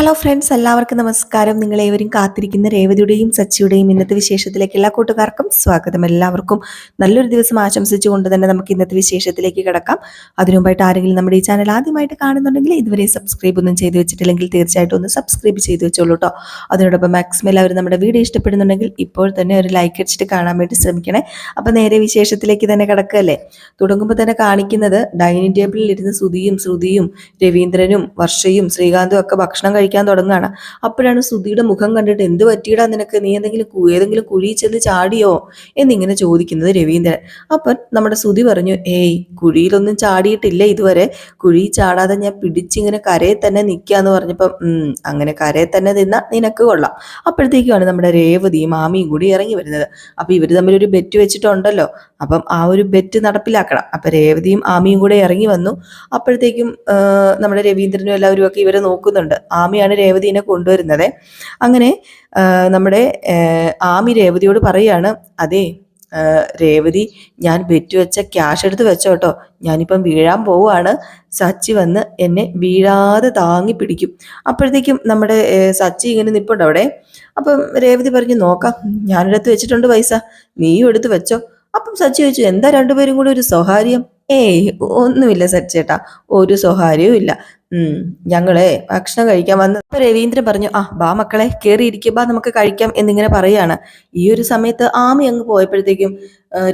Hello friends എല്ലാവർക്കും നമസ്കാരം. നിങ്ങളേവരും കാത്തിരിക്കുന്ന രേവതിയുടെയും സച്ചിയുടെയും ഇന്നത്തെ വിശേഷത്തിലേക്ക് എല്ലാ കൂട്ടുകാർക്കും സ്വാഗതം. എല്ലാവർക്കും നല്ലൊരു ദിവസം ആശംസിച്ചുകൊണ്ട് തന്നെ നമുക്ക് ഇന്നത്തെ വിശേഷത്തിലേക്ക് കിടക്കാം. അതിനു മുമ്പായിട്ട് ആരെങ്കിലും നമ്മുടെ ഈ ചാനൽ ആദ്യമായിട്ട് കാണുന്നുണ്ടെങ്കിൽ ഇതുവരെ സബ്സ്ക്രൈബ് ഒന്നും ചെയ്തു വെച്ചിട്ടില്ലെങ്കിൽ തീർച്ചയായിട്ടും ഒന്ന് സബ്സ്ക്രൈബ് ചെയ്തു വെച്ചോളൂ കേട്ടോ അതിനോടൊപ്പം മാക്സിമം എല്ലാവരും നമ്മുടെ വീഡിയോ ഇഷ്ടപ്പെടുന്നുണ്ടെങ്കിൽ ഇപ്പോൾ തന്നെ ഒരു ലൈക്ക് അടിച്ചിട്ട് കാണാൻ വേണ്ടി ശ്രമിക്കണേ. അപ്പം നേരെ വിശേഷത്തിലേക്ക് തന്നെ കിടക്കുകയല്ലേ തുടങ്ങുമ്പോൾ തന്നെ കാണിക്കുന്നത് ഡൈനിങ് ടേബിളിൽ ഇരുന്ന് സുധിയും ശ്രുതിയും രവീന്ദ്രനും വർഷയും ശ്രീകാന്തും ഒക്കെ ഭക്ഷണം കഴിക്കാൻ തുടങ്ങുകയാണ്. അപ്പോഴാണ് സുധിയുടെ മുഖം കണ്ടിട്ട് എന്ത് പറ്റിയിടാ നിനക്ക്? നീ എന്തെങ്കിലും ഏതെങ്കിലും കുഴി ചെന്ന് ചാടിയോ? എന്നിങ്ങനെ ചോദിക്കുന്നത് രവീന്ദ്രൻ. അപ്പം നമ്മുടെ സുധി പറഞ്ഞു ഏയ് കുഴിയിലൊന്നും ചാടിയിട്ടില്ല ഇതുവരെ. കുഴി ചാടാതെ ഞാൻ പിടിച്ചിങ്ങനെ കരയെ തന്നെ നിൽക്കാന്ന് പറഞ്ഞപ്പം അങ്ങനെ കരയെ തന്നെ നിന്ന നിനക്ക് കൊള്ളാം. അപ്പോഴത്തേക്കുമാണ് നമ്മുടെ രേവതിയും മാമിയും കൂടി ഇറങ്ങി വരുന്നത്. അപ്പം ഇവർ തമ്മിൽ ഒരു ബെറ്റ് വെച്ചിട്ടുണ്ടല്ലോ. അപ്പം ആ ഒരു ബെറ്റ് നടപ്പിലാക്കണം. അപ്പം രേവതിയും ആമിയും കൂടെ ഇറങ്ങി വന്നു. അപ്പോഴത്തേക്കും നമ്മുടെ രവീന്ദ്രനും എല്ലാവരും ഒക്കെ ഇവരെ നോക്കുന്നുണ്ട്. ആമിയാണ് രേവതിനെ കൊണ്ടുവരുന്നത്. അങ്ങനെ നമ്മുടെ ആമി രേവതിയോട് പറയാണ് അതെ രേവതി ഞാൻ ബെറ്റ് വെച്ച ക്യാഷ് എടുത്ത് വെച്ചോട്ടോ ഞാനിപ്പം വീഴാൻ പോവുകയാണ്. സച്ചി വന്ന് എന്നെ വീഴാതെ താങ്ങി പിടിക്കും. അപ്പോഴത്തേക്കും നമ്മുടെ സച്ചി ഇങ്ങനെ നിൽപ്പുണ്ട് അവിടെ. അപ്പം രേവതി പറഞ്ഞു നോക്കാം ഞാനെടുത്ത് വെച്ചിട്ടുണ്ട് പൈസ. നീയും എടുത്ത് വെച്ചോ. അപ്പം സച്ചി ചോദിച്ചു എന്താ രണ്ടുപേരും കൂടി ഒരു സ്വകാര്യം? ഏയ് ഒന്നുമില്ല സച്ചേട്ടാ. ഒരു സ്വകാര്യവും ഇല്ല ഞങ്ങളെ ഭക്ഷണം കഴിക്കാൻ വന്ന് രവീന്ദ്രൻ പറഞ്ഞു ആ ബാ മക്കളെ കയറിയിരിക്കുക ബാ നമുക്ക് കഴിക്കാം എന്നിങ്ങനെ പറയാണ്. ഈ ഒരു സമയത്ത് ആമി അങ്ങ് പോയപ്പോഴത്തേക്കും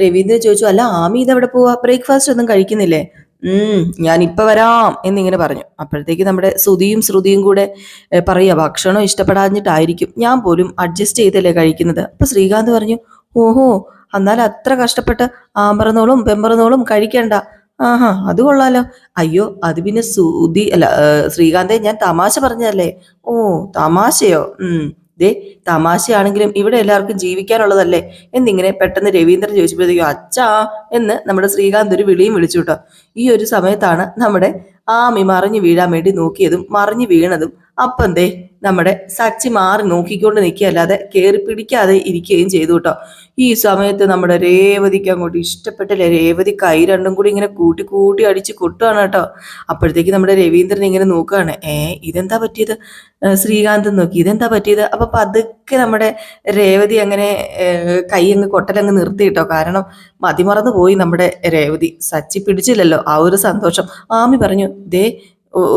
രവീന്ദ്രൻ ചോദിച്ചു അല്ല ആമി ഇതെവിടെ പോവാ? ബ്രേക്ക്ഫാസ്റ്റ് ഒന്നും കഴിക്കുന്നില്ലേ? ഉം ഞാൻ ഇപ്പൊ വരാം എന്നിങ്ങനെ പറഞ്ഞു. അപ്പോഴത്തേക്ക് നമ്മുടെ ശ്രുതിയും ശ്രുതിയും കൂടെ പറയാ ഭക്ഷണം ഇഷ്ടപ്പെടാഞ്ഞിട്ടായിരിക്കും ഞാൻ പോലും അഡ്ജസ്റ്റ് ചെയ്തല്ലേ കഴിക്കുന്നത്? അപ്പൊ ശ്രീകാന്ത് പറഞ്ഞു ഓഹോ എന്നാൽ അത്ര കഷ്ടപ്പെട്ട് ആമ്പറന്നോളും പെമ്പറന്നോളും കഴിക്കണ്ട ആഹാ അത് കൊള്ളാലോ. അയ്യോ അത് പിന്നെ സൂതി അല്ല ശ്രീകാന്തെ ഞാൻ തമാശ പറഞ്ഞതല്ലേ? ഓ തമാശയോ? ഉം. ദേ തമാശയാണെങ്കിലും ഇവിടെ എല്ലാവർക്കും ജീവിക്കാനുള്ളതല്ലേ? എന്നിങ്ങനെ പെട്ടെന്ന് രവീന്ദ്രൻ ചോദിച്ചപ്പോഴത്തേക്കും അച്ഛാ എന്ന് നമ്മുടെ ശ്രീകാന്ത് ഒരു വിളിയും വിളിച്ചു കേട്ടോ. ഈ ഒരു സമയത്താണ് നമ്മുടെ ആമി മറിഞ്ഞു വീഴാൻ വേണ്ടി നോക്കിയതും മറിഞ്ഞു വീണതും അപ്പം എന്തേ നമ്മുടെ സച്ചി മാറി നോക്കിക്കൊണ്ട് നിൽക്കുകയല്ലാതെ കയറി പിടിക്കാതെ ഇരിക്കുകയും ചെയ്തു കേട്ടോ. ഈ സമയത്ത് നമ്മുടെ രേവതിക്ക് അങ്ങോട്ട് ഇഷ്ടപ്പെട്ടില്ലേ? രേവതി കൈ രണ്ടും കൂടി ഇങ്ങനെ കൂട്ടി കൂട്ടി അടിച്ച് കൊട്ടുകയാണ് കേട്ടോ. അപ്പോഴത്തേക്ക് നമ്മുടെ രവീന്ദ്രൻ ഇങ്ങനെ നോക്കുകയാണ് ഏ ഇതെന്താ പറ്റിയത്? ശ്രീകാന്ത് നോക്കി ഇതെന്താ പറ്റിയത്? അപ്പൊ പതുക്കെ നമ്മുടെ രേവതി അങ്ങനെ കൈ അങ്ങ് കൊട്ടലങ്ങ് നിർത്തി കേട്ടോ. കാരണം മതിമറന്നു പോയി നമ്മുടെ രേവതി. സച്ചി പിടിച്ചില്ലല്ലോ ആ ഒരു സന്തോഷം. ആമി പറഞ്ഞു ദേ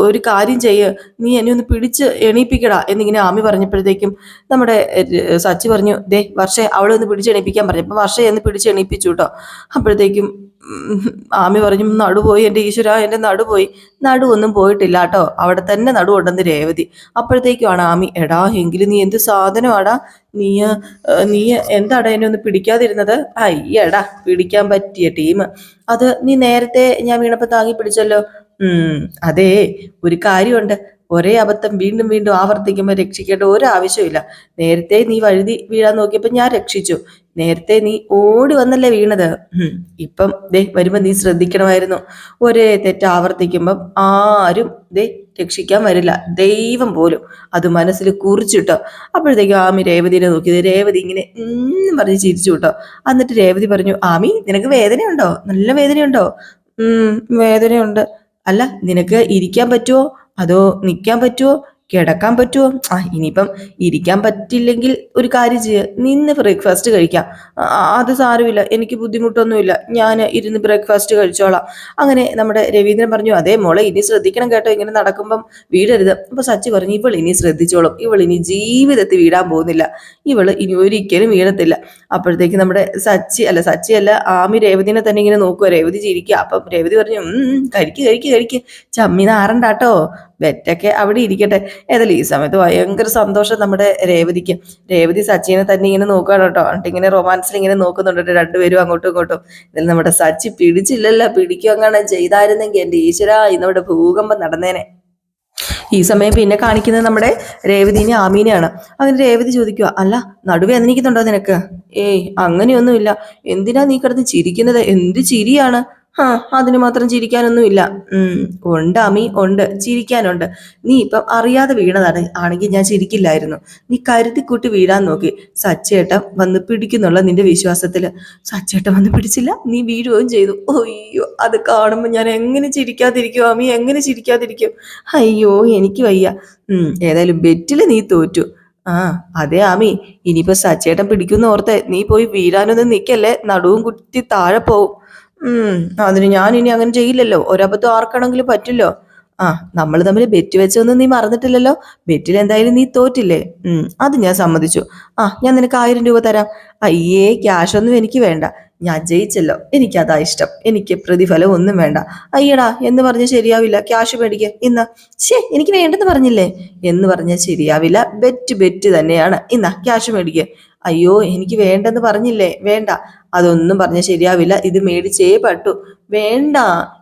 ഒരു കാര്യം ചെയ്യ്. നീ എന്നെ ഒന്ന് പിടിച്ച് എണീപ്പിക്കടാ എന്നിങ്ങനെ ആമി പറഞ്ഞപ്പോഴത്തേക്കും നമ്മുടെ സച്ചി പറഞ്ഞു ദേ വർഷേ അവളെ ഒന്ന് പിടിച്ച് എണീപ്പിക്കാൻ പറഞ്ഞു. അപ്പം വർഷയെ ഒന്ന് പിടിച്ച് എണീപ്പിച്ചു കേട്ടോ അപ്പോഴത്തേക്കും ആമി പറഞ്ഞു നടുപോയി എന്റെ ഈശ്വര എന്റെ നടുപോയി. നടുവൊന്നും പോയിട്ടില്ല കേട്ടോ അവിടെ തന്നെ നടുവുണ്ടെന്ന് രേവതി. അപ്പോഴത്തേക്കുമാണ് ആമി എടാ എങ്കിലും നീ എന്ത് സാധനമാടാ? നീ നീ എന്താടാ എന്നെ ഒന്ന് പിടിക്കാതിരുന്നത്? അയ്യടാ പിടിക്കാൻ പറ്റിയ ടീം. അത് നീ നേരത്തെ ഞാൻ വീണപ്പോൾ താങ്ങി പിടിച്ചല്ലോ. അതെ ഒരു കാര്യമുണ്ട്. ഒരേ അബദ്ധം വീണ്ടും വീണ്ടും ആവർത്തിക്കുമ്പോൾ രക്ഷിക്കേണ്ട ഒരു ആവശ്യമില്ല നേരത്തെ നീ വഴുതി വീഴാൻ നോക്കിയപ്പോൾ ഞാൻ രക്ഷിച്ചു. നേരത്തെ നീ ഓടി വന്നല്ലേ വീണത്. ഇപ്പം ദേ വരുമ്പോ നീ ശ്രദ്ധിക്കണമായിരുന്നു. ഒരേ തെറ്റ് ആവർത്തിക്കുമ്പം ആരും ദേ രക്ഷിക്കാൻ വരില്ല. ദൈവം പോലും അത് മനസ്സിൽ കുറിച്ചിട്ടോ. അപ്പോഴത്തേക്കും ആമി രേവതിനെ നോക്കിയത് രേവതി ഇങ്ങനെ ഇന്നും പറഞ്ഞ് ചിരിച്ചു കേട്ടോ. എന്നിട്ട് രേവതി പറഞ്ഞു ആമി നിനക്ക് വേദനയുണ്ടോ? നല്ല വേദനയുണ്ടോ? വേദനയുണ്ട്. അല്ല നിനക്ക് ഇരിക്കാൻ പറ്റുമോ അതോ നിൽക്കാൻ പറ്റുമോ കിടക്കാൻ പറ്റുമോ ആ ഇനിയിപ്പം ഇരിക്കാൻ പറ്റില്ലെങ്കിൽ ഒരു കാര്യം ചെയ്യുക നിന്ന് ബ്രേക്ക്ഫാസ്റ്റ് കഴിക്കാം. അത് സാരമില്ല. എനിക്ക് ബുദ്ധിമുട്ടൊന്നുമില്ല. ഞാൻ ഇരുന്ന് ബ്രേക്ക്ഫാസ്റ്റ് കഴിച്ചോളാം. അങ്ങനെ നമ്മുടെ രവീന്ദ്രൻ പറഞ്ഞു അതേ മോളെ ഇനി ശ്രദ്ധിക്കണം കേട്ടോ. ഇങ്ങനെ നടക്കുമ്പം വീടരുത്. അപ്പൊ സച്ചി പറഞ്ഞു ഇവൾ ഇനി ശ്രദ്ധിച്ചോളും. ഇവൾ ഇനി ജീവിതത്തിൽ വീടാൻ പോകുന്നില്ല. ഇവൾ ഇനി ഒരിക്കലും വീഴത്തില്ല. അപ്പോഴത്തേക്ക് നമ്മുടെ സച്ചി അല്ല സച്ചി അല്ല ആമി രേവതിനെ തന്നെ ഇങ്ങനെ നോക്കുക രേവതി ചിരിക്കുക അപ്പം രേവതി പറഞ്ഞു കഴിക്ക് കഴിക്ക് കഴിക്ക്. ചമ്മി നാറണ്ടാട്ടോ. വെറ്റൊക്കെ അവിടെ ഇരിക്കട്ടെ. ഏതായാലും ഈ സമയത്ത് ഭയങ്കര സന്തോഷം നമ്മുടെ രേവതിക്ക്. രേവതി സച്ചിനെ തന്നെ ഇങ്ങനെ നോക്കുകയാണ് കേട്ടോ. എന്നിട്ട് ഇങ്ങനെ റൊമാൻസിൽ ഇങ്ങനെ നോക്കുന്നുണ്ട് രണ്ടുപേരും അങ്ങോട്ടും ഇങ്ങോട്ടും. ഇതിൽ നമ്മുടെ സച്ചി പിടിച്ചില്ലല്ലോ. പിടിക്കുക അങ്ങനെ ചെയ്തായിരുന്നെങ്കിൽ എന്റെ ഈശ്വര ഇന്നിവിടെ ഭൂകമ്പം നടന്നേനെ. ഈ സമയം പിന്നെ കാണിക്കുന്നത് നമ്മുടെ രേവതിനെ ആമീനെയാണ്. അങ്ങനെ രേവതി ചോദിക്കുക അല്ല നടുവേ നടുവേദനിക്കുന്നുണ്ടോ നിനക്ക്? ഏയ് അങ്ങനെയൊന്നുമില്ല. എന്തിനാ നീ കിടന്ന് ചിരിക്കുന്നത്? എന്ത് ചിരിയാണ്? ആ അതിന് മാത്രം ചിരിക്കാനൊന്നുമില്ല. ഉണ്ട് അമ്മി ഉണ്ട്. ചിരിക്കാനുണ്ട്. നീ ഇപ്പം അറിയാതെ വീണതാണ്. ആണെങ്കിൽ ഞാൻ ചിരിക്കില്ലായിരുന്നു. നീ കരുതിക്കൂട്ടി വീഴാൻ നോക്കി. സച്ചേട്ടൻ വന്ന് പിടിക്കുന്നുള്ള നിന്റെ വിശ്വാസത്തിൽ. സച്ചേട്ടൻ വന്ന് പിടിച്ചില്ല? നീ വീഴുകയും ചെയ്തു. അയ്യോ അത് കാണുമ്പോൾ ഞാൻ എങ്ങനെ ചിരിക്കാതിരിക്കും അമ്മി എങ്ങനെ ചിരിക്കാതിരിക്കും? അയ്യോ എനിക്ക് വയ്യ. ഏതായാലും ബെറ്റിൽ നീ തോറ്റു. ആ അതെ ആമി ഇനിയിപ്പോ സച്ചേട്ടൻ പിടിക്കുന്ന ഓർത്ത് നീ പോയി വീഴാനൊന്നും നിക്കല്ലേ? നടുവും കുത്തി താഴെ പോവും. അതിന് ഞാൻ ഇനി അങ്ങനെ ചെയ്യില്ലല്ലോ. ഒരബദ്ധം ആർക്കാണെങ്കിലും പറ്റില്ലോ. ആ നമ്മൾ തമ്മിൽ ബെറ്റ് വെച്ചൊന്നും നീ മറന്നിട്ടില്ലല്ലോ. ബെറ്റിൽ എന്തായാലും നീ തോറ്റില്ലേ? ഉം അത് ഞാൻ സമ്മതിച്ചു. ആ ഞാൻ നിനക്ക് ആയിരം രൂപ തരാം. അയ്യേ ക്യാഷ് ഒന്നും എനിക്ക് വേണ്ട. ഞാൻ ജയിച്ചല്ലോ. എനിക്കതാ ഇഷ്ടം. എനിക്ക് പ്രതിഫലം ഒന്നും വേണ്ട. അയ്യടാ എന്ന് പറഞ്ഞ ശരിയാവില്ല. ക്യാഷ് മേടിക്ക. ഇന്ന. ശേ എനിക്ക് വേണ്ടെന്ന് പറഞ്ഞില്ലേ? എന്ന് പറഞ്ഞാൽ ശരിയാവില്ല. ബെറ്റ് ബെറ്റ് തന്നെയാണ്. ഇന്ന ക്യാഷ് മേടിക്ക. അയ്യോ എനിക്ക് വേണ്ടെന്ന് പറഞ്ഞില്ലേ? വേണ്ട. അതൊന്നും പറഞ്ഞാൽ ശരിയാവില്ല. ഇത് മേടിച്ചേ പറ്റൂ. വേണ്ട.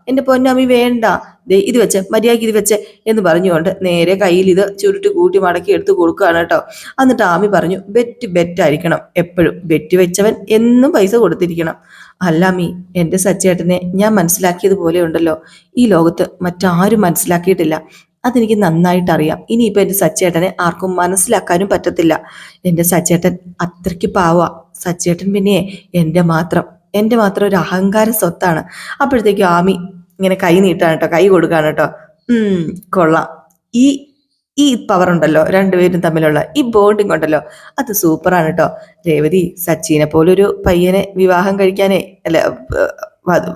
എന്റെ പൊന്നമ്മി വേണ്ട. ദേ ഇത് വെച്ച് മര്യാദയ്ക്ക് ഇത് വെച്ച് എന്ന് പറഞ്ഞുകൊണ്ട് നേരെ കയ്യിൽ ഇത് ചുരുട്ടി കൂട്ടി മടക്കി എടുത്ത് കൊടുക്കുകയാണ് കേട്ടോ. എന്നിട്ട് ആമി പറഞ്ഞു ബെറ്റ് ബെറ്റ് ആയിരിക്കണം എപ്പോഴും ബെറ്റ് വെച്ചവൻ എന്നും പൈസ കൊടുത്തിരിക്കണം. അല്ല എന്റെ സച്ചേട്ടനെ ഞാൻ മനസ്സിലാക്കിയതുപോലെ ഉണ്ടല്ലോ. ഈ ലോകത്ത് മറ്റാരും മനസ്സിലാക്കിയിട്ടില്ല. അതെനിക്ക് നന്നായിട്ട് അറിയാം ഇനിയിപ്പോൾ എന്റെ സച്ചേട്ടനെ ആർക്കും മനസ്സിലാക്കാനും പറ്റത്തില്ല. എന്റെ സച്ചേട്ടൻ അത്രയ്ക്ക് പാവ. സച്ചേട്ടൻ പിന്നെ എന്റെ മാത്രം. എന്റെ മാത്രം ഒരു അഹങ്കാര സ്വത്താണ്. അപ്പോഴത്തേക്കും ആമി ഇങ്ങനെ കൈ നീട്ടാണ് കേട്ടോ. കൈ കൊടുക്കാണ് കേട്ടോ. കൊള്ളാം. ഈ ഈ പവർ ഉണ്ടല്ലോ രണ്ടുപേരും തമ്മിലുള്ള ഈ ബോണ്ടിങ് ഉണ്ടല്ലോ അത് സൂപ്പറാണ് കേട്ടോ. രേവതി സച്ചിനെ പോലൊരു പയ്യനെ വിവാഹം കഴിക്കാനേ അല്ല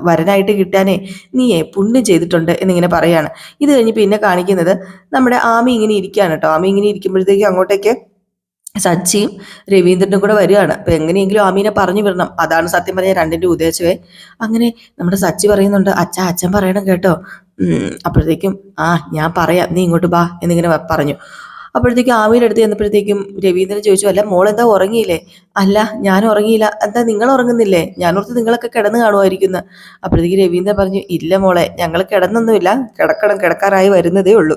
വരനായിട്ട് കിട്ടാനേ നീയെ പുണ്യം ചെയ്തിട്ടുണ്ട് എന്നിങ്ങനെ പറയാണ്. ഇത് കഴിഞ്ഞ് പിന്നെ കാണിക്കുന്നത് നമ്മുടെ ആമി ഇങ്ങനെ ഇരിക്കുകയാണ് കേട്ടോ ആമി ഇങ്ങനെ ഇരിക്കുമ്പോഴത്തേക്ക് അങ്ങോട്ടേക്ക് സച്ചിയും രവീന്ദ്രനും കൂടെ വരികയാണ്. അപ്പൊ എങ്ങനെയെങ്കിലും ആമീനെ പറഞ്ഞു വിടണം. അതാണ് സത്യം പറഞ്ഞ രണ്ടിന്റെ ഉദ്ദേശമേ. അങ്ങനെ നമ്മുടെ സച്ചി പറയുന്നുണ്ട് അച്ഛ അച്ഛൻ പറയണം കേട്ടോ. അപ്പോഴത്തേക്കും ആ ഞാൻ പറയാം. നീ ഇങ്ങോട്ട് ബാ എന്നിങ്ങനെ പറഞ്ഞു. അപ്പോഴത്തേക്കും ആമീന്റെ അടുത്ത് ചെന്നപ്പോഴത്തേക്കും രവീന്ദ്രൻ ചോദിച്ചു അല്ല മോൾ എന്താ ഉറങ്ങിയില്ലേ? അല്ല ഞാൻ ഉറങ്ങിയില്ല. എന്താ നിങ്ങൾ ഉറങ്ങുന്നില്ലേ? ഞാനോർത്ത് നിങ്ങളൊക്കെ കിടന്ന് കാണുമായിരിക്കുന്നു. അപ്പോഴത്തേക്ക് രവീന്ദ്രൻ പറഞ്ഞു ഇല്ല മോളെ ഞങ്ങൾ കിടന്നൊന്നുമില്ല കിടക്കണം കിടക്കാറായി വരുന്നതേ ഉള്ളൂ.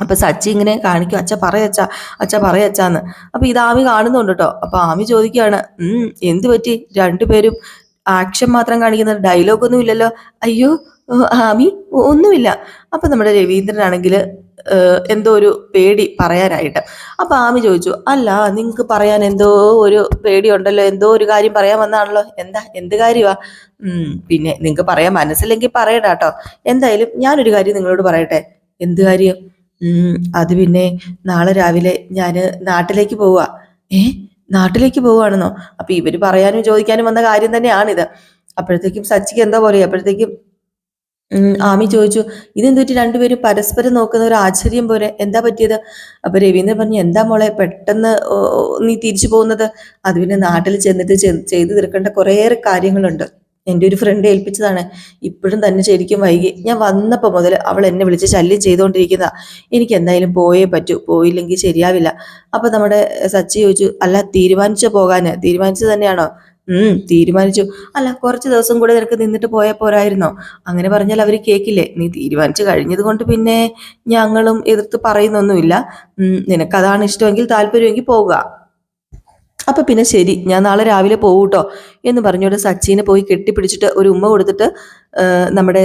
അപ്പൊ സച്ചി ഇങ്ങനെ കാണിക്കും അച്ഛ പറയച്ച അച്ഛ പറയച്ചാന്ന് അപ്പൊ ഇത് ആമി കാണുന്നുണ്ട് കേട്ടോ അപ്പൊ ആമി ചോദിക്കുകയാണ് എന്ത് പറ്റി? രണ്ടുപേരും ആക്ഷൻ മാത്രം കാണിക്കുന്ന ഡയലോഗ് ഒന്നും ഇല്ലല്ലോ? അയ്യോ ആമി ഒന്നുമില്ല. അപ്പൊ നമ്മുടെ രവീന്ദ്രനാണെങ്കിൽ എന്തോ ഒരു പേടി പറയാനായിട്ട്. അപ്പൊ ആമി ചോദിച്ചു അല്ല നിങ്ങക്ക് പറയാൻ എന്തോ ഒരു പേടി ഉണ്ടല്ലോ എന്തോ ഒരു കാര്യം പറയാൻ വന്നാണല്ലോ. എന്താ എന്ത് കാര്യമാ പിന്നെ നിങ്ങക്ക് പറയാൻ മനസ്സില്ലെങ്കിൽ പറയണ കേട്ടോ. എന്തായാലും ഞാനൊരു കാര്യം നിങ്ങളോട് പറയട്ടെ. എന്ത് കാര്യം? അത് പിന്നെ നാളെ രാവിലെ ഞാൻ നാട്ടിലേക്ക് പോവുക ഏ നാട്ടിലേക്ക് പോവാണെന്നോ? അപ്പൊ ഇവർ പറയാനും ചോദിക്കാനും വന്ന കാര്യം തന്നെയാണിത്. അപ്പോഴത്തേക്കും സച്ചിക്ക് എന്താ പോലെ? അപ്പോഴത്തേക്കും ആമി ചോദിച്ചു ഇതെന്തുപറ്റി രണ്ടുപേരും പരസ്പരം നോക്കുന്ന ഒരു ആശ്ചര്യം പോലെ എന്താ പറ്റിയത്? അപ്പൊ രവീന്ദ്രൻ പറഞ്ഞു എന്താ മോളെ പെട്ടെന്ന് നീ തിരിച്ചു പോകുന്നത്? അത് പിന്നെ നാട്ടിൽ ചെന്നിട്ട് ചെയ്തു തീർക്കേണ്ട കുറേയേറെ കാര്യങ്ങളുണ്ട്. എന്റെ ഒരു ഫ്രണ്ട് ഏൽപ്പിച്ചതാണ് ഇപ്പോഴും തന്നെ ശരിക്കും വൈകി. ഞാൻ വന്നപ്പോൾ മുതൽ അവൾ എന്നെ വിളിച്ച് ശല്യം ചെയ്തുകൊണ്ടിരിക്കുന്ന എനിക്ക് എന്തായാലും പോയേ പറ്റൂ പോയില്ലെങ്കിൽ ശരിയാവില്ല. അപ്പൊ നമ്മുടെ സച്ചി ചോദിച്ചു അല്ല തീരുമാനിച്ച പോകാന്? തീരുമാനിച്ചു തന്നെയാണോ? തീരുമാനിച്ചു. അല്ല കുറച്ച് ദിവസം കൂടെ നിനക്ക് നിന്നിട്ട് പോയാൽ പോരായിരുന്നോ? അങ്ങനെ പറഞ്ഞാൽ അവർ കേക്കില്ലേ? നീ തീരുമാനിച്ചു കഴിഞ്ഞത് കൊണ്ട് പിന്നെ ഞങ്ങളും എതിർത്ത് പറയുന്നൊന്നുമില്ല. നിനക്കതാണ് ഇഷ്ടമെങ്കിൽ താല്പര്യമെങ്കിൽ പോവുക. അപ്പൊ പിന്നെ ശരി ഞാൻ നാളെ രാവിലെ പോകൂട്ടോ എന്ന് പറഞ്ഞുകൊണ്ട് സച്ചിനെ പോയി കെട്ടിപ്പിടിച്ചിട്ട് ഒരു ഉമ്മ കൊടുത്തിട്ട് നമ്മുടെ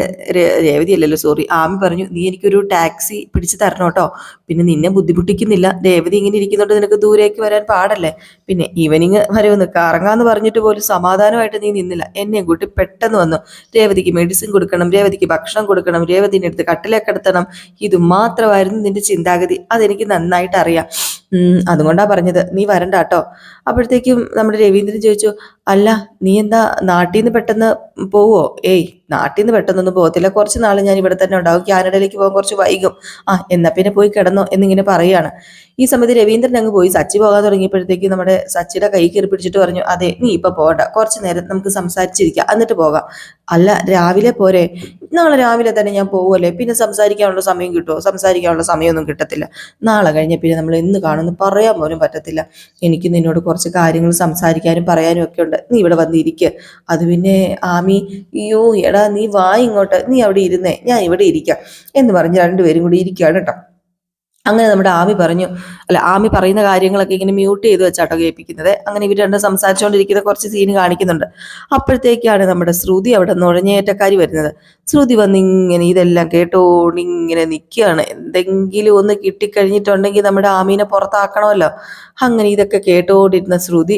രേവതി അല്ലല്ലോ സോറി ആമി പറഞ്ഞു നീ എനിക്കൊരു ടാക്സി പിടിച്ച് തരണം കേട്ടോ. പിന്നെ നിന്നെ ബുദ്ധിമുട്ടിക്കുന്നില്ല. രേവതി ഇങ്ങനെ ഇരിക്കുന്നുണ്ട് നിനക്ക് ദൂരേക്ക് വരാൻ പാടല്ലേ. പിന്നെ ഈവനിങ് വരെ ഒന്ന് കറങ്ങാന്ന് പറഞ്ഞിട്ട് പോലും സമാധാനമായിട്ട് നീ നിന്നില്ല. എന്നെയും കൂട്ടി പെട്ടെന്ന് വന്നു. രേവതിക്ക് മെഡിസിൻ കൊടുക്കണം രേവതിക്ക് ഭക്ഷണം കൊടുക്കണം രേവതിന്റെ അടുത്ത് കട്ടിലേക്ക് കിടത്തണം ഇത് മാത്രമായിരുന്നു നിന്റെ ചിന്താഗതി. അതെനിക്ക് നന്നായിട്ട് അറിയാം. അതുകൊണ്ടാണ് അതുകൊണ്ടാ പറഞ്ഞത്. നീ വരണ്ട കേട്ടോ. അപ്പോഴത്തേക്കും നമ്മുടെ രവീന്ദ്രൻ ചോദിച്ചു അല്ല നീ എന്താ നാട്ടിൽ നിന്ന് പെട്ടെന്ന് പോവോ? ഏയ്. നാട്ടിൽ നിന്ന് പെട്ടെന്നൊന്നും പോകത്തില്ല. കുറച്ച് നാൾ ഞാൻ ഇവിടെ തന്നെ ഉണ്ടാവും. കാനഡയിലേക്ക് പോകാൻ കുറച്ച് വൈകും. ആ എന്നാ പിന്നെ പോയി കിടന്നോ എന്നിങ്ങനെ പറയുകയാണ് ഈ സമയത്ത് രവീന്ദ്രൻ അങ്ങ് പോയി. സച്ചി പോകാൻ തുടങ്ങിയപ്പോഴത്തേക്ക് നമ്മുടെ സച്ചിയുടെ കൈ കയറി പിടിച്ചിട്ട് പറഞ്ഞു അതെ നീ ഇപ്പൊ പോകണ്ട കുറച്ച് നേരം നമുക്ക് സംസാരിച്ചിരിക്കാം. എന്നിട്ട് പോകാം. അല്ല രാവിലെ പോരെ. നാളെ രാവിലെ തന്നെ ഞാൻ പോകുമല്ലേ പിന്നെ സംസാരിക്കാനുള്ള സമയം കിട്ടുമോ സംസാരിക്കാനുള്ള സമയമൊന്നും കിട്ടത്തില്ല. നാളെ കഴിഞ്ഞ പിന്നെ നമ്മൾ എന്ന് കാണുമെന്ന് പറയാൻ പോലും പറ്റത്തില്ല. എനിക്ക് നിന്നോട് കുറച്ച് കാര്യങ്ങൾ സംസാരിക്കാനും പറയാനും ഒക്കെ ഉണ്ട്. നീ ഇവിടെ വന്നിരിക്കുക അത് പിന്നെ ആമി അയ്യോ എടാ നീ വാ ഇങ്ങോട്ട്. നീ അവിടെ ഇരുന്നേ. ഞാൻ ഇവിടെ ഇരിക്കാം. എന്ന് പറഞ്ഞ് രണ്ടുപേരും കൂടി ഇരിക്കുകയാണ് കേട്ടോ. അങ്ങനെ നമ്മുടെ ആമി പറഞ്ഞു അല്ല ആമി പറയുന്ന കാര്യങ്ങളൊക്കെ ഇങ്ങനെ മ്യൂട്ട് ചെയ്ത് വെച്ചാട്ടോ കേൾപ്പിക്കുന്നത്. അങ്ങനെ ഇവർ രണ്ട് സംസാരിച്ചുകൊണ്ടിരിക്കുന്ന കുറച്ച് സീൻ കാണിക്കുന്നുണ്ട്. അപ്പോഴത്തേക്കാണ് നമ്മുടെ ശ്രുതി അവിടെ നുഴഞ്ഞേറ്റക്കാരി വരുന്നത്. ശ്രുതി വന്ന് ഇങ്ങനെ ഇതെല്ലാം കേട്ടോണ്ട് ഇങ്ങനെ നിൽക്കുകയാണ് എന്തെങ്കിലും ഒന്ന് കിട്ടിക്കഴിഞ്ഞിട്ടുണ്ടെങ്കിൽ നമ്മുടെ ആമീനെ പുറത്താക്കണമല്ലോ. അങ്ങനെ ഇതൊക്കെ കേട്ടോണ്ടിരുന്ന ശ്രുതി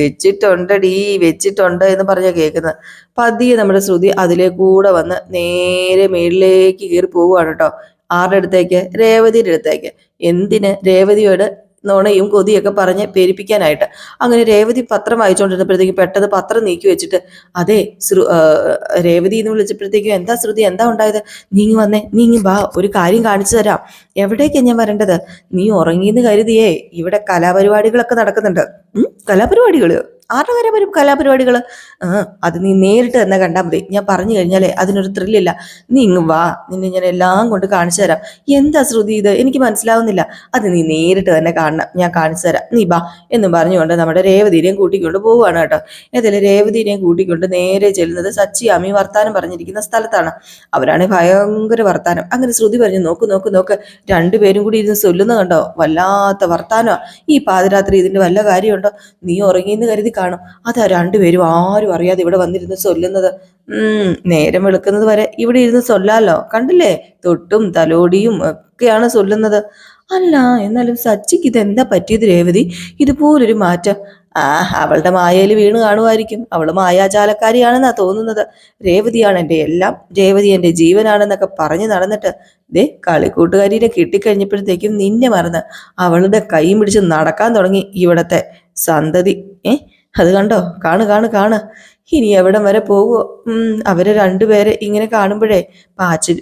വെച്ചിട്ടുണ്ടടി വെച്ചിട്ടുണ്ട് എന്ന് പറഞ്ഞാൽ കേൾക്കുന്നത്. പതിയെ നമ്മുടെ ശ്രുതി അതിലെ കൂടെ വന്ന് നേരെ മേളിലേക്ക് കയറി പോവുകയാണ് കേട്ടോ. ആരുടെ അടുത്തേക്ക്? രേവതിയുടെ അടുത്തേക്ക്. എന്തിന്? രേവതിയോട് നോണയും കൊതിയൊക്കെ പറഞ്ഞ് പേരിപ്പിക്കാനായിട്ട് അങ്ങനെ രേവതി പത്രം വായിച്ചുകൊണ്ടിരുന്നപ്പോഴത്തേക്ക് പെട്ടെന്ന് പത്രം നീക്കി വെച്ചിട്ട് അതെ ശ്രു രേവതി എന്ന് വിളിച്ചപ്പോഴത്തേക്കും എന്താ ശ്രുതി? എന്താ ഉണ്ടായത്? നീങ്ങി വന്നേ നീങ്ങി വാ ഒരു കാര്യം കാണിച്ചു തരാം. എവിടേക്കാണ് ഞാൻ വരേണ്ടത്? നീ ഉറങ്ങിയെന്ന് കരുതിയേ ഇവിടെ കലാപരിപാടികളൊക്കെ നടക്കുന്നുണ്ട്. ഉം, കലാപരിപാടികൾ? ആരുടെ വരെ വരും കലാപരിപാടികൾ അത് നീ നേരിട്ട് തന്നെ കണ്ടാൽ മതി. ഞാൻ പറഞ്ഞു കഴിഞ്ഞാലേ അതിനൊരു ത്രില്ലില്ല നീ ഇങ്ങ് വാ. നിന്നെ ഞാൻ എല്ലാം കൊണ്ട് കാണിച്ചു തരാം. എന്താ ശ്രുതി ഇത്? എനിക്ക് മനസ്സിലാവുന്നില്ല. അത് നീ നേരിട്ട് തന്നെ കാണണം. ഞാൻ കാണിച്ചു തരാം. നീ ബാ എന്നും പറഞ്ഞുകൊണ്ട് നമ്മുടെ രേവതിനെയും കൂട്ടിക്കൊണ്ട് പോവുകയാണ് കേട്ടോ. ഏതായാലും രേവതിനെയും കൂട്ടിക്കൊണ്ട് നേരെ ചെല്ലുന്നത് സച്ചി അമ്മി വർത്താനം പറഞ്ഞിരിക്കുന്ന സ്ഥലത്താണ്. അവരാണ് ഭയങ്കര വർത്താനം. അങ്ങനെ ശ്രുതി പറഞ്ഞു നോക്ക് നോക്ക് നോക്ക്. രണ്ടുപേരും കൂടി ഇരുന്ന് ചൊല്ലുന്ന കണ്ടോ? വല്ലാത്ത വർത്താനോ ഈ പാതിരാത്രി ഇതിന്റെ വല്ല കാര്യമുണ്ടോ? നീ ഉറങ്ങിയെന്ന് കരുതി കാണും. അതാ രണ്ടുപേരും ആരും അറിയാതെ ഇവിടെ വന്നിരുന്ന് ചൊല്ലുന്നത്. നേരം വെളുക്കുന്നത് വരെ ഇവിടെ ഇരുന്ന് ചൊല്ലാലോ? കണ്ടില്ലേ? തൊട്ടും തലോടിയും ഒക്കെയാണ് ചൊല്ലുന്നത്. അല്ല എന്നാലും സച്ചിക്ക് ഇതെന്താ പറ്റിയത് രേവതി? ഇതുപോലൊരു മാറ്റം. ആ അവളുടെ മായയിൽ വീണ് കാണുമായിരിക്കും. അവൾ മായാജാലക്കാരിയാണെന്നാ തോന്നുന്നത്. രേവതിയാണ് എന്റെ എല്ലാം. രേവതി എന്റെ ജീവനാണെന്നൊക്കെ പറഞ്ഞു നടന്നിട്ട് ദേ കളിക്കൂട്ടുകാരിനെ കിട്ടിക്കഴിഞ്ഞപ്പോഴത്തേക്കും നിന്നെ മറന്ന് അവളുടെ കൈ പിടിച്ച് നടക്കാൻ തുടങ്ങി ഇവിടത്തെ സന്തതി. ഏ അത് കണ്ടോ? കാണു കാണു കാണ്. ഇനി എവിടം വരെ പോകുമോ അവരെ രണ്ടുപേരെ ഇങ്ങനെ കാണുമ്പോഴേ പാച്ചിൽ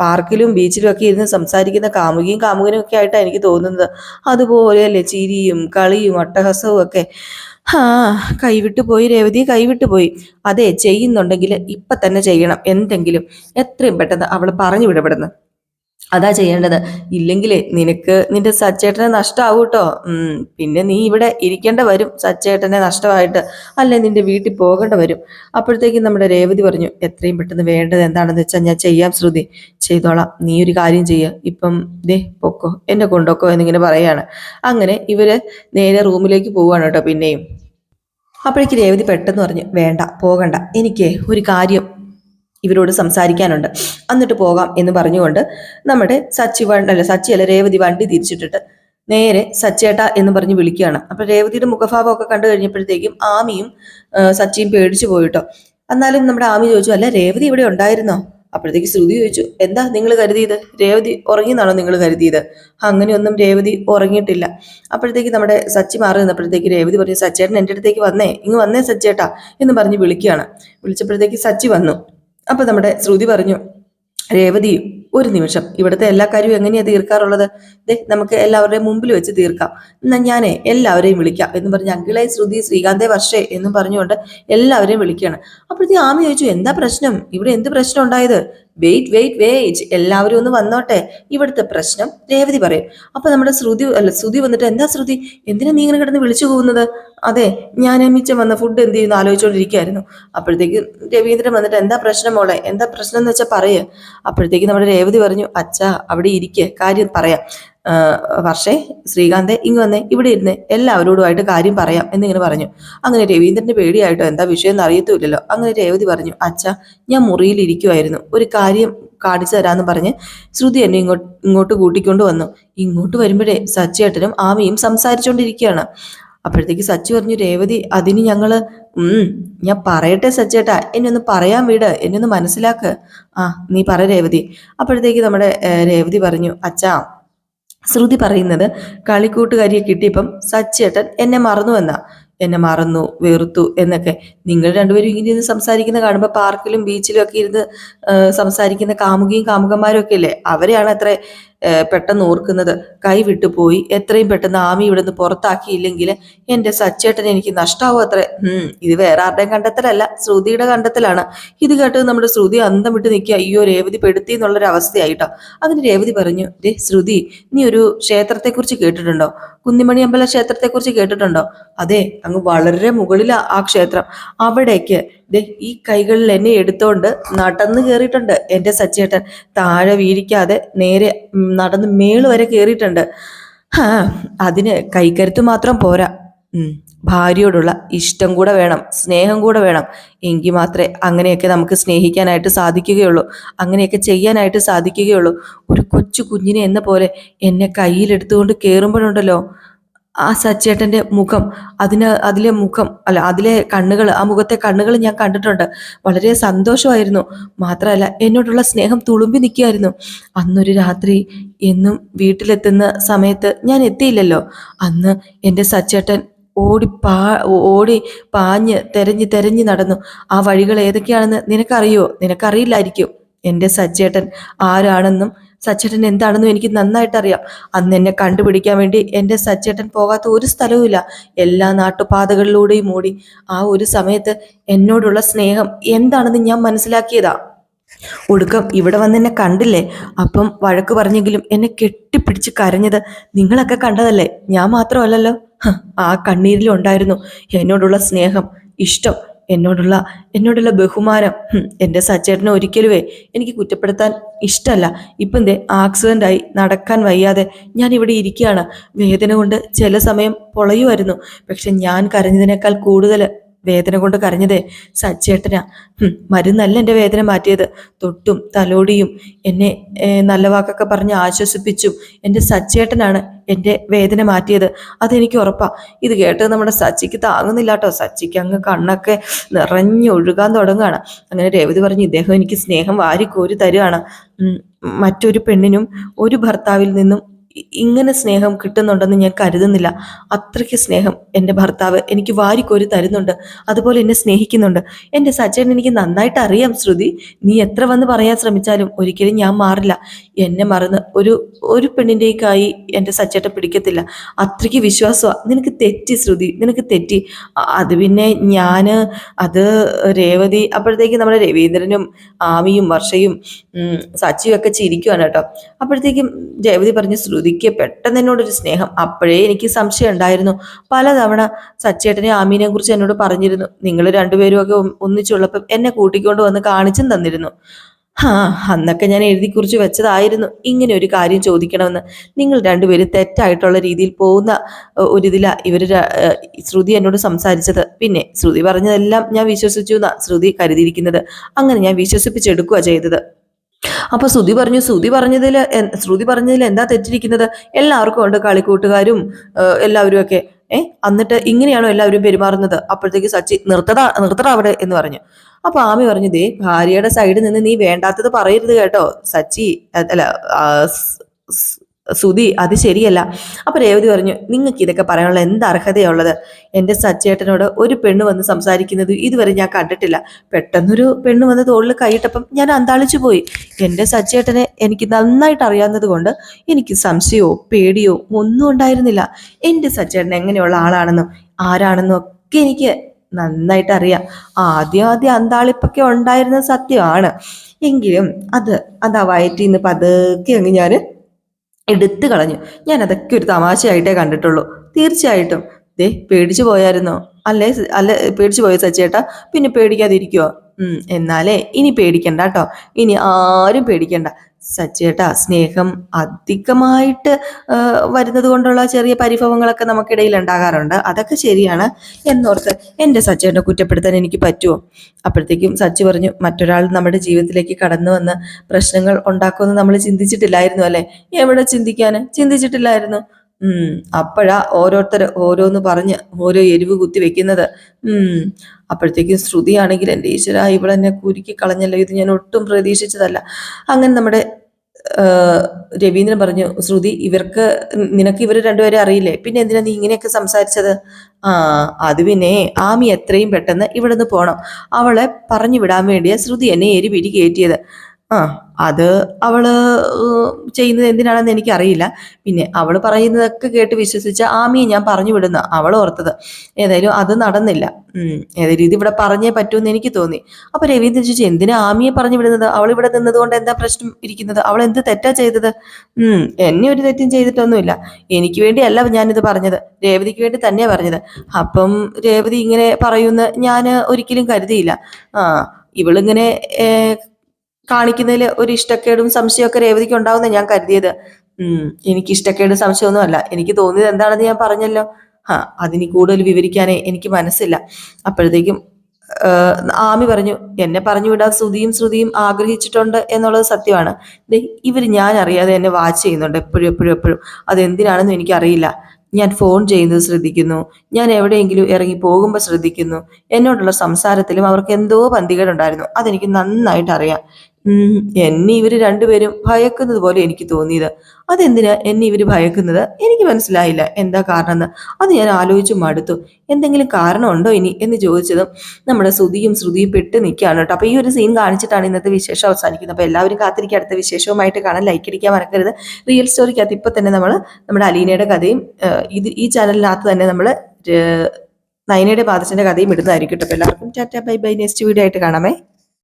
പാർക്കിലും ബീച്ചിലും ഒക്കെ ഇരുന്ന് സംസാരിക്കുന്ന കാമുകിയും കാമുകനും ഒക്കെ ആയിട്ടാണ് എനിക്ക് തോന്നുന്നത്. അതുപോലെയല്ലേ ചിരിയും കളിയും അട്ടഹസവും ഒക്കെ. ആ കൈവിട്ടു പോയി രേവതി കൈവിട്ടു പോയി. അതെ ചെയ്യുന്നുണ്ടെങ്കിൽ ഇപ്പൊ തന്നെ ചെയ്യണം. എന്തെങ്കിലും. എത്രയും പെട്ടെന്ന് അവൾ പറഞ്ഞു വിടപെടുന്നു അതാ ചെയ്യേണ്ടത്. ഇല്ലെങ്കിലേ നിനക്ക് നിന്റെ സച്ചേട്ടനെ നഷ്ടമാവും കേട്ടോ പിന്നെ നീ ഇവിടെ ഇരിക്കേണ്ട വരും സച്ചേട്ടനെ നഷ്ടമായിട്ട്. അല്ലെ നിന്റെ വീട്ടിൽ പോകേണ്ട വരും. അപ്പോഴത്തേക്കും നമ്മുടെ രേവതി പറഞ്ഞു എത്രയും പെട്ടെന്ന് വേണ്ടത് എന്താണെന്ന് വെച്ചാൽ ഞാൻ ചെയ്യാം ശ്രുതി. ചെയ്തോളാം. നീ ഒരു കാര്യം ചെയ്യുക ഇപ്പം ദേ പൊക്കോ. എന്നെ കൊണ്ടോക്കോ എന്നിങ്ങനെ പറയാണ്. അങ്ങനെ ഇവർ നേരെ റൂമിലേക്ക് പോവാണ് കേട്ടോ പിന്നെയും. അപ്പോഴേക്ക് രേവതി പെട്ടെന്ന് പറഞ്ഞു വേണ്ട പോകണ്ട. എനിക്ക് ഒരു കാര്യം ഇവരോട് സംസാരിക്കാനുണ്ട്. എന്നിട്ട് പോകാം എന്ന് പറഞ്ഞുകൊണ്ട് നമ്മുടെ സച്ചി വണ്ടി അല്ല സച്ചി അല്ല രേവതി വണ്ടി തിരിച്ചിട്ടിട്ട് നേരെ സച്ചേട്ട എന്ന് പറഞ്ഞ് വിളിക്കുകയാണ്. അപ്പൊ രേവതിയുടെ മുഖഭാവമൊക്കെ കണ്ടു കഴിഞ്ഞപ്പോഴത്തേക്കും ആമിയും സച്ചിയും പേടിച്ചു പോയിട്ടോ. എന്നാലും നമ്മുടെ ആമി ചോദിച്ചു അല്ല രേവതി ഇവിടെ ഉണ്ടായിരുന്നോ? അപ്പോഴത്തേക്ക് ശ്രുതി ചോദിച്ചു എന്താ നിങ്ങൾ കരുതിയത്? രേവതി ഉറങ്ങിയെന്നാണോ നിങ്ങൾ കരുതിയത്? അങ്ങനെയൊന്നും രേവതി ഉറങ്ങിയിട്ടില്ല. അപ്പോഴത്തേക്ക് നമ്മുടെ സച്ചി മാറി നിന്നപ്പോഴത്തേക്ക് രേവതി പറഞ്ഞു സച്ചേട്ടൻ എന്റെ അടുത്തേക്ക് വന്നേ ഇങ്ങ് വന്നേ സച്ചേട്ടാ എന്ന് പറഞ്ഞ് വിളിക്കുകയാണ്. വിളിച്ചപ്പോഴത്തേക്ക് സച്ചി വന്നു. അപ്പൊ നമ്മുടെ ശ്രുതി പറഞ്ഞു രേവതി ഒരു നിമിഷം. ഇവിടുത്തെ എല്ലാ കാര്യവും എങ്ങനെയാണ് തീർക്കാറുള്ളത്? ദേ നമുക്ക് എല്ലാവരുടെയും മുമ്പിൽ വെച്ച് തീർക്കാം. എന്നാ ഞാനേ എല്ലാവരെയും വിളിക്കാം എന്ന് പറഞ്ഞ് അങ്കിളായി ശ്രുതി ശ്രീകാന്തേ വർഷേ എന്നും പറഞ്ഞുകൊണ്ട് എല്ലാവരെയും വിളിക്കുകയാണ്. അപ്പോഴത്തേക്ക് ആമി ചോദിച്ചു എന്താ പ്രശ്നം? ഇവിടെ എന്ത് പ്രശ്നം ഉണ്ടായത്? Wait wait wait. എല്ലാവരും ഒന്ന് വന്നോട്ടെ. ഇവിടുത്തെ പ്രശ്നം രേവതി പറയും. അപ്പൊ നമ്മുടെ ശ്രുതി അല്ല ശ്രുതി വന്നിട്ട് എന്താ ശ്രുതി? എന്തിനാ നീ ഇങ്ങനെ കിടന്ന് വിളിച്ചു പോകുന്നത്? അതെ ഞാൻ മിച്ചം വന്ന ഫുഡ് എന്ത് ചെയ്യുന്നു? ആലോചിച്ചുകൊണ്ടിരിക്കുകയായിരുന്നു അപ്പോഴത്തേക്ക് രവീന്ദ്രൻ വന്നിട്ട് എന്താ പ്രശ്നം മോളെ? എന്താ പ്രശ്നം എന്ന് വെച്ചാൽ പറയ്. അപ്പോഴത്തേക്ക് നമ്മുടെ രേവതി പറഞ്ഞു അച്ഛാ അവിടെ ഇരിക്കെ കാര്യം പറയാം. വർഷേ ശ്രീകാന്തെ ഇങ്ങ് വന്നേ ഇവിടെ ഇരുന്ന് എല്ലാവരോടുമായിട്ട് കാര്യം പറയാം എന്നിങ്ങനെ പറഞ്ഞു. അങ്ങനെ രവീന്ദ്രന്റെ പേടിയായിട്ടോ എന്താ വിഷയം എന്ന് അറിയത്തുമില്ലല്ലോ. അങ്ങനെ രേവതി പറഞ്ഞു അച്ഛാ ഞാൻ മുറിയിൽ ഇരിക്കുമായിരുന്നു ഒരു കാര്യം കാണിച്ചു തരാന്ന് പറഞ്ഞ് ശ്രുതി എന്നെ ഇങ്ങോട്ട് ഇങ്ങോട്ട് കൂട്ടിക്കൊണ്ട് വന്നു. ഇങ്ങോട്ട് വരുമ്പോഴേ സച്ചേട്ടനും ആമയും സംസാരിച്ചുകൊണ്ടിരിക്കുകയാണ് അപ്പോഴത്തേക്ക് സച്ചു പറഞ്ഞു രേവതി അതിന് ഞങ്ങൾ ഉം ഞാൻ പറയട്ടെ സച്ചേട്ടാ. എന്നെ ഒന്ന് പറയാൻ വിട് എന്നെ ഒന്ന് മനസ്സിലാക്ക്. ആ നീ പറ രേവതി. അപ്പോഴത്തേക്ക് നമ്മുടെ രേവതി പറഞ്ഞു അച്ഛാ ശ്രുതി പറയുന്നത് കളിക്കൂട്ടുകാരിയെ കിട്ടിയപ്പം സച്ചേട്ടൻ എന്നെ മറന്നു എന്നാ. എന്നെ മറന്നു വെറുത്തു എന്നൊക്കെ. നിങ്ങൾ രണ്ടുപേരും ഇങ്ങനെ ഇരുന്ന് സംസാരിക്കുന്ന കാണുമ്പോൾ പാർക്കിലും ബീച്ചിലും ഒക്കെ ഇരുന്ന് സംസാരിക്കുന്ന കാമുകിയും കാമുകന്മാരും ഒക്കെ അല്ലേ അവരെയാണ് അത്ര പെട്ടെന്ന് ഓർക്കുന്നത് കൈ വിട്ടുപോയി എത്രയും പെട്ടെന്ന് ആമി ഇവിടുന്ന് പുറത്താക്കിയില്ലെങ്കിൽ എന്റെ സച്ചേട്ടൻ എനിക്ക് നഷ്ടാവും അത്ര. ഇത് വേറെ ആരുടെയും കണ്ടെത്തലല്ല ശ്രുതിയുടെ കണ്ടെത്തലാണ്. ഇത് കേട്ട് നമ്മുടെ ശ്രുതി അന്തം വിട്ട് നിൽക്കുക. അയ്യോ രേവതി പെടുത്തി എന്നുള്ളൊരു അവസ്ഥയായിട്ടോ. അങ്ങനെ രേവതി പറഞ്ഞു ദേ ശ്രുതി നീ ഒരു ക്ഷേത്രത്തെക്കുറിച്ച് കേട്ടിട്ടുണ്ടോ? കുന്നിമണി അമ്പല ക്ഷേത്രത്തെക്കുറിച്ച് കേട്ടിട്ടുണ്ടോ? അതെ അങ്ങ് വളരെ മുകളിലാ ആ ക്ഷേത്രം. അവിടേക്ക് ഈ കൈകളിൽ എന്നെ എടുത്തോണ്ട് നടന്ന് കയറിയിട്ടുണ്ട് എന്റെ സച്ചേട്ടൻ താഴെ വീഴിക്കാതെ നേരെ നടന്ന് മേൾ വരെ കയറിയിട്ടുണ്ട് അതിന് കൈക്കരുത്ത് മാത്രം പോരാ. ഭാര്യയോടുള്ള ഇഷ്ടം കൂടെ വേണം സ്നേഹം കൂടെ വേണം. എങ്കിൽ മാത്രമേ അങ്ങനെയൊക്കെ നമുക്ക് സ്നേഹിക്കാനായിട്ട് സാധിക്കുകയുള്ളൂ. അങ്ങനെയൊക്കെ ചെയ്യാനായിട്ട് സാധിക്കുകയുള്ളൂ. ഒരു കൊച്ചു കുഞ്ഞിനെ എന്ന പോലെ എന്നെ കയ്യിലെടുത്തുകൊണ്ട് കയറുമ്പോഴുണ്ടല്ലോ ആ സച്ചേട്ടന്റെ മുഖം അതിന് അതിലെ മുഖം അല്ല അതിലെ കണ്ണുകൾ ആ മുഖത്തെ കണ്ണുകൾ ഞാൻ കണ്ടിട്ടുണ്ട്. വളരെ സന്തോഷമായിരുന്നു. മാത്രമല്ല എന്നോടുള്ള സ്നേഹം തുളുമ്പി നിൽക്കുമായിരുന്നു. അന്നൊരു രാത്രി എന്നും വീട്ടിലെത്തുന്ന സമയത്ത് ഞാൻ എത്തിയില്ലല്ലോ. അന്ന് എന്റെ സച്ചേട്ടൻ ഓടി പാ ഓടി പാഞ്ഞ് തെരഞ്ഞ് തെരഞ്ഞ് നടന്നു. ആ വഴികൾ ഏതൊക്കെയാണെന്ന് നിനക്കറിയോ? നിനക്കറിയില്ലായിരിക്കും. എന്റെ സച്ചേട്ടൻ ആരാണെന്നും സച്ചേട്ടൻ എന്താണെന്നും എനിക്ക് നന്നായിട്ട് അറിയാം അന്ന് എന്നെ കണ്ടുപിടിക്കാൻ വേണ്ടി എന്റെ സച്ചേട്ടൻ പോകാത്ത ഒരു സ്ഥലവുമില്ല. എല്ലാ നാട്ടുപാതകളിലൂടെയും ഓടി. ആ ഒരു സമയത്ത് എന്നോടുള്ള സ്നേഹം എന്താണെന്ന് ഞാൻ മനസ്സിലാക്കിയതാ. ഒടുക്കം ഇവിടെ വന്ന് എന്നെ കണ്ടില്ലേ? അപ്പം വഴക്ക് പറഞ്ഞെങ്കിലും എന്നെ കെട്ടിപ്പിടിച്ച് കരഞ്ഞത് നിങ്ങളൊക്കെ കണ്ടതല്ലേ? ഞാൻ മാത്രമല്ലല്ലോ. ആ കണ്ണീരിലുണ്ടായിരുന്നു എന്നോടുള്ള സ്നേഹം ഇഷ്ടം. എന്നോടുള്ള എന്നോടുള്ള ബഹുമാനം എന്റെ സച്ചേട്ടനെ ഒരിക്കലുമേ എനിക്ക് കുറ്റപ്പെടുത്താൻ ഇഷ്ടമല്ല. ഇപ്പം എന്തേ ആക്സിഡന്റായി നടക്കാൻ വയ്യാതെ ഞാൻ ഇവിടെ ഇരിക്കുകയാണ്. വേദന കൊണ്ട് ചില സമയം പൊളയുമായിരുന്നു. പക്ഷെ ഞാൻ കരഞ്ഞതിനേക്കാൾ കൂടുതൽ വേദന കൊണ്ട് കരഞ്ഞതേ. സച്ചേട്ടനാ മരുന്നല്ല എന്റെ വേദന മാറ്റിയത്. തൊട്ടും തലോടിയും എന്നെ നല്ല വാക്കൊക്കെ പറഞ്ഞ് ആശ്വസിപ്പിച്ചും. എന്റെ സച്ചേട്ടനാണ് എന്റെ വേദന മാറ്റിയത്. അതെനിക്ക് ഉറപ്പാ. ഇത് കേട്ടത് നമ്മുടെ സച്ചിക്ക് താങ്ങുന്നില്ല കേട്ടോ സച്ചിക്ക് അങ്ങ് കണ്ണൊക്കെ നിറഞ്ഞൊഴുകാൻ തുടങ്ങുകയാണ്. അങ്ങനെ രേവതി പറഞ്ഞു ഇദ്ദേഹം എനിക്ക് സ്നേഹം വാരിക്കോരി തരുകയാണ് മറ്റൊരു പെണ്ണിനും ഒരു ഭർത്താവിൽ നിന്നും ഇങ്ങനെ സ്നേഹം കിട്ടുന്നുണ്ടെന്ന് ഞാൻ കരുതുന്നില്ല. അത്രയ്ക്ക് സ്നേഹം എന്റെ ഭർത്താവ് എനിക്ക് വാരിക്കോരി തരുന്നുണ്ട്. അതുപോലെ എന്നെ സ്നേഹിക്കുന്നുണ്ട്. എന്റെ സച്ചേട്ടൻ എനിക്ക് നന്നായിട്ട് അറിയാം ശ്രുതി. നീ എത്ര വന്ന് പറയാൻ ശ്രമിച്ചാലും ഒരിക്കലും ഞാൻ മാറില്ല. എന്നെ മറന്ന് ഒരു ഒരു പെണ്ണിന്റെയും കൈ എന്റെ സച്ചേട്ടൻ പിടിക്കത്തില്ല. അത്രയ്ക്ക് വിശ്വാസമാണ് നിനക്ക് തെറ്റി ശ്രുതി. നിനക്ക് തെറ്റി. അത് പിന്നെ ഞാൻ അത് രേവതി അപ്പോഴത്തേക്ക് നമ്മുടെ രവീന്ദ്രനും ആമിയും വർഷയും സച്ചിയും ഒക്കെ ചിരിക്കുവാണ് കേട്ടോ. അപ്പോഴത്തേക്കും രേവതി പറഞ്ഞു ശ്രുതിക്ക് പെട്ടെന്ന് എന്നോടൊരു സ്നേഹം. അപ്പോഴേ എനിക്ക് സംശയം ഉണ്ടായിരുന്നു. പലതവണ സച്ചേട്ടനെ ആമീനെ കുറിച്ച് എന്നോട് പറഞ്ഞിരുന്നു. നിങ്ങൾ രണ്ടുപേരും ഒക്കെ ഒന്നിച്ചുള്ളപ്പം എന്നെ കൂട്ടിക്കൊണ്ട് വന്ന് കാണിച്ചും തന്നിരുന്നു. ആ അന്നൊക്കെ ഞാൻ എഴുതി കുറിച്ച് വെച്ചതായിരുന്നു. ഇങ്ങനെ ഒരു കാര്യം ചോദിക്കണമെന്ന്. നിങ്ങൾ രണ്ടുപേരും തെറ്റായിട്ടുള്ള രീതിയിൽ പോകുന്ന ഒരു ഒരിതിലാ ഇവർ ശ്രുതി എന്നോട് സംസാരിച്ചത്. പിന്നെ ശ്രുതി പറഞ്ഞതെല്ലാം ഞാൻ വിശ്വസിച്ചു എന്നാ ശ്രുതി കരുതിയിരിക്കുന്നത്. അങ്ങനെ ഞാൻ വിശ്വസിപ്പിച്ചെടുക്കുക ചെയ്തത്. അപ്പൊ ശ്രുതി പറഞ്ഞു ശ്രുതി പറഞ്ഞതിൽ ശ്രുതി പറഞ്ഞതിൽ എന്താ തെറ്റിരിക്കുന്നത്? എല്ലാവർക്കും ഉണ്ട് കളിക്കൂട്ടുകാരും എല്ലാവരും ഒക്കെ. ഏ എന്നിട്ട് ഇങ്ങനെയാണോ എല്ലാവരും പെരുമാറുന്നത്? അപ്പോഴത്തേക്ക് സച്ചി നിർത്തടാ നിർത്തടാ അവിടെ എന്ന് പറഞ്ഞു. അപ്പൊ ആമി പറഞ്ഞു ദേ ഭാര്യയുടെ സൈഡിൽ നിന്ന് നീ വേണ്ടാത്തത് പറയരുത് കേട്ടോ. സച്ചി അല്ല ആ, സ്- സ്- അത് ശരിയല്ല. അപ്പൊ രേവതി പറഞ്ഞു നിങ്ങൾക്ക് ഇതൊക്കെ പറയാനുള്ള എന്ത് അർഹതയുള്ളത്? എന്റെ സച്ചേട്ടനോട് ഒരു പെണ്ണ് വന്ന് സംസാരിക്കുന്നത് ഇതുവരെ ഞാൻ കണ്ടിട്ടില്ല. പെട്ടെന്നൊരു പെണ്ണ് വന്ന് തോളിൽ കൈയിട്ടപ്പം ഞാൻ അന്താളിച്ചു പോയി. എന്റെ സച്ചേട്ടനെ എനിക്ക് നന്നായിട്ട് അറിയാവുന്നത് കൊണ്ട് എനിക്ക് സംശയമോ പേടിയോ ഒന്നും ഉണ്ടായിരുന്നില്ല. എന്റെ സച്ചേട്ടൻ എങ്ങനെയുള്ള ആളാണെന്നും ആരാണെന്നും ഒക്കെ എനിക്ക് നന്നായിട്ട് അറിയാം. ആദ്യം ആദ്യം അന്താളിപ്പൊക്കെ ഉണ്ടായിരുന്ന സത്യമാണ്. എങ്കിലും അത് അതാ നിന്ന് പതുക്കെ അങ്ങ് ഞാൻ എടുത്തു കളഞ്ഞു. ഞാൻ അതൊക്കെ ഒരു തമാശയായിട്ടേ കണ്ടിട്ടുള്ളൂ. തീർച്ചയായിട്ടും. ദേ പേടിച്ചു പോയായിരുന്നോ? അല്ലേ അല്ല പേടിച്ചു പോയോ സച്ചേട്ടാ പിന്നെ പേടിക്കാതിരിക്കുവോ? എന്നാലേ ഇനി പേടിക്കണ്ട കേട്ടോ. ഇനി ആരും പേടിക്കണ്ട. സച്ചേട്ടാ സ്നേഹം അധികമായിട്ട് വരുന്നത് കൊണ്ടുള്ള ചെറിയ പരിഭവങ്ങളൊക്കെ നമുക്കിടയിൽ ഉണ്ടാകാറുണ്ട്. അതൊക്കെ ശരിയാണ്. എന്നോർത്ത് എന്റെ സച്ചേട്ടനെ കുറ്റപ്പെടുത്താൻ എനിക്ക് പറ്റുമോ അപ്പോഴത്തേക്കും സച്ച് പറഞ്ഞു മറ്റൊരാൾ നമ്മുടെ ജീവിതത്തിലേക്ക് കടന്നു വന്ന് പ്രശ്നങ്ങൾ ഉണ്ടാക്കുമെന്ന് നമ്മൾ ചിന്തിച്ചിട്ടില്ലായിരുന്നു അല്ലേ? എവിടെ ചിന്തിക്കാൻ? ചിന്തിച്ചിട്ടില്ലായിരുന്നു. അപ്പോഴാ ഓരോരുത്തർ ഓരോന്ന് പറഞ്ഞ് ഓരോ എരിവ് കുത്തി വെക്കുന്നത്. അപ്പോഴത്തേക്കും ശ്രുതിയാണെങ്കിൽ എന്റെ ഈശ്വര ഇവളെന്നെ കുരുക്കി കളഞ്ഞല്ലോ. ഇത് ഞാൻ ഒട്ടും പ്രതീക്ഷിച്ചതല്ല. അങ്ങനെ നമ്മുടെ രവീന്ദ്രൻ പറഞ്ഞു ശ്രുതി ഇവർക്ക് നിനക്ക് ഇവർ രണ്ടുപേരെ അറിയില്ലേ? പിന്നെ എന്തിനാ നീ ഇങ്ങനെയൊക്കെ സംസാരിച്ചത്? ആ അത് പിന്നെ ആമി എത്രയും പെട്ടെന്ന് ഇവിടെ നിന്ന് പോണം. അവളെ പറഞ്ഞു വിടാൻ വേണ്ടിയാ ശ്രുതി എന്നെ എരി പിരി കയറ്റിയത്. ആ അത് അവൾ ചെയ്യുന്നത് എന്തിനാണെന്ന് എനിക്കറിയില്ല. പിന്നെ അവൾ പറയുന്നതൊക്കെ കേട്ട് വിശ്വസിച്ച ആമിയെ ഞാൻ പറഞ്ഞു വിടുന്ന. അവൾ ഓർത്തത് ഏതായാലും അത് നടന്നില്ല. ഏതായാലും ഇത് ഇവിടെ പറഞ്ഞേ പറ്റൂന്ന് എനിക്ക് തോന്നി. അപ്പൊ രവീന്ദ്രൻ ചോദിച്ചു എന്തിനാ ആമിയെ പറഞ്ഞു വിടുന്നത്? അവൾ ഇവിടെ നിന്നതുകൊണ്ട് എന്താ പ്രശ്നം ഇരിക്കുന്നത്? അവൾ എന്ത് തെറ്റാ ചെയ്തത്? ഉം എന്നെ ഒരു തെറ്റും ചെയ്തിട്ടൊന്നുമില്ല. എനിക്ക് വേണ്ടിയല്ല ഞാനിത് പറഞ്ഞത്. രേവതിക്ക് വേണ്ടി തന്നെയാ പറഞ്ഞത്. അപ്പം രേവതി ഇങ്ങനെ പറയുന്ന ഞാൻ ഒരിക്കലും കരുതിയില്ല. ആ ഇവളിങ്ങനെ കാണിക്കുന്നതിൽ ഒരു ഇഷ്ടക്കേടും സംശയമൊക്കെ രേവതിക്ക് ഉണ്ടാവുന്ന ഞാൻ കരുതിയത്. ഉം എനിക്ക് ഇഷ്ടക്കേടും സംശയമൊന്നും അല്ല എനിക്ക് തോന്നിയത് എന്താണെന്ന് ഞാൻ പറഞ്ഞല്ലോ. ആ അതിന് കൂടുതൽ വിവരിക്കാനേ എനിക്ക് മനസ്സില്ല. അപ്പോഴത്തേക്കും ആമി പറഞ്ഞു എന്നെ പറഞ്ഞു വിടാൻ ശ്രുതിയും ശ്രുതിയും ആഗ്രഹിച്ചിട്ടുണ്ട് എന്നുള്ളത് സത്യമാണ്. ഇവർ ഞാൻ അറിയാതെ എന്നെ വാച്ച് ചെയ്യുന്നുണ്ട് എപ്പോഴും എപ്പോഴും എപ്പോഴും. അതെന്തിനാണെന്നും എനിക്കറിയില്ല. ഞാൻ ഫോൺ ചെയ്യുന്നത് ശ്രദ്ധിക്കുന്നു. ഞാൻ എവിടെയെങ്കിലും ഇറങ്ങി പോകുമ്പോൾ ശ്രദ്ധിക്കുന്നു. എന്നോടുള്ള സംസാരത്തിലും അവർക്ക് എന്തോ പന്തികേടുണ്ടായിരുന്നു. അതെനിക്ക് നന്നായിട്ട് അറിയാം എന്നെ ഇവർ രണ്ടുപേരും ഭയക്കുന്നത് പോലെ എനിക്ക് തോന്നിയത്. അതെന്തിനാ എന്നെ ഇവർ ഭയക്കുന്നത്? എനിക്ക് മനസ്സിലായില്ല. എന്താ കാരണം എന്ന് അത് ഞാൻ ആലോചിച്ചു മടുത്തു. എന്തെങ്കിലും കാരണമുണ്ടോ ഇനി? എന്ന് ചോദിച്ചതും നമ്മുടെ ശ്രുതിയും ശ്രുതിയും പെട്ട് നിൽക്കുകയാണ് കേട്ടോ. അപ്പൊ ഈ ഒരു സീൻ കാണിച്ചിട്ടാണ് ഇന്നത്തെ വിശേഷം അവസാനിക്കുന്നത്. അപ്പൊ എല്ലാവരും കാത്തിരിക്കുക. അടുത്ത വിശേഷവുമായിട്ട് കാണാൻ ലൈക്ക് അടിക്കാൻ മറക്കരുത്. റിയൽ സ്റ്റോറിക്കകത്ത് ഇപ്പൊ തന്നെ നമ്മൾ നമ്മുടെ അലീനയുടെ കഥയും ഇത് ഈ ചാനലിനകത്ത് തന്നെ നമ്മൾ നയനയുടെ പാദത്തിന്റെ കഥയും ഇടുന്നതായിരിക്കും കേട്ടോ. എല്ലാവർക്കും tata bye bye. Next video ആയിട്ട് കാണാമേ.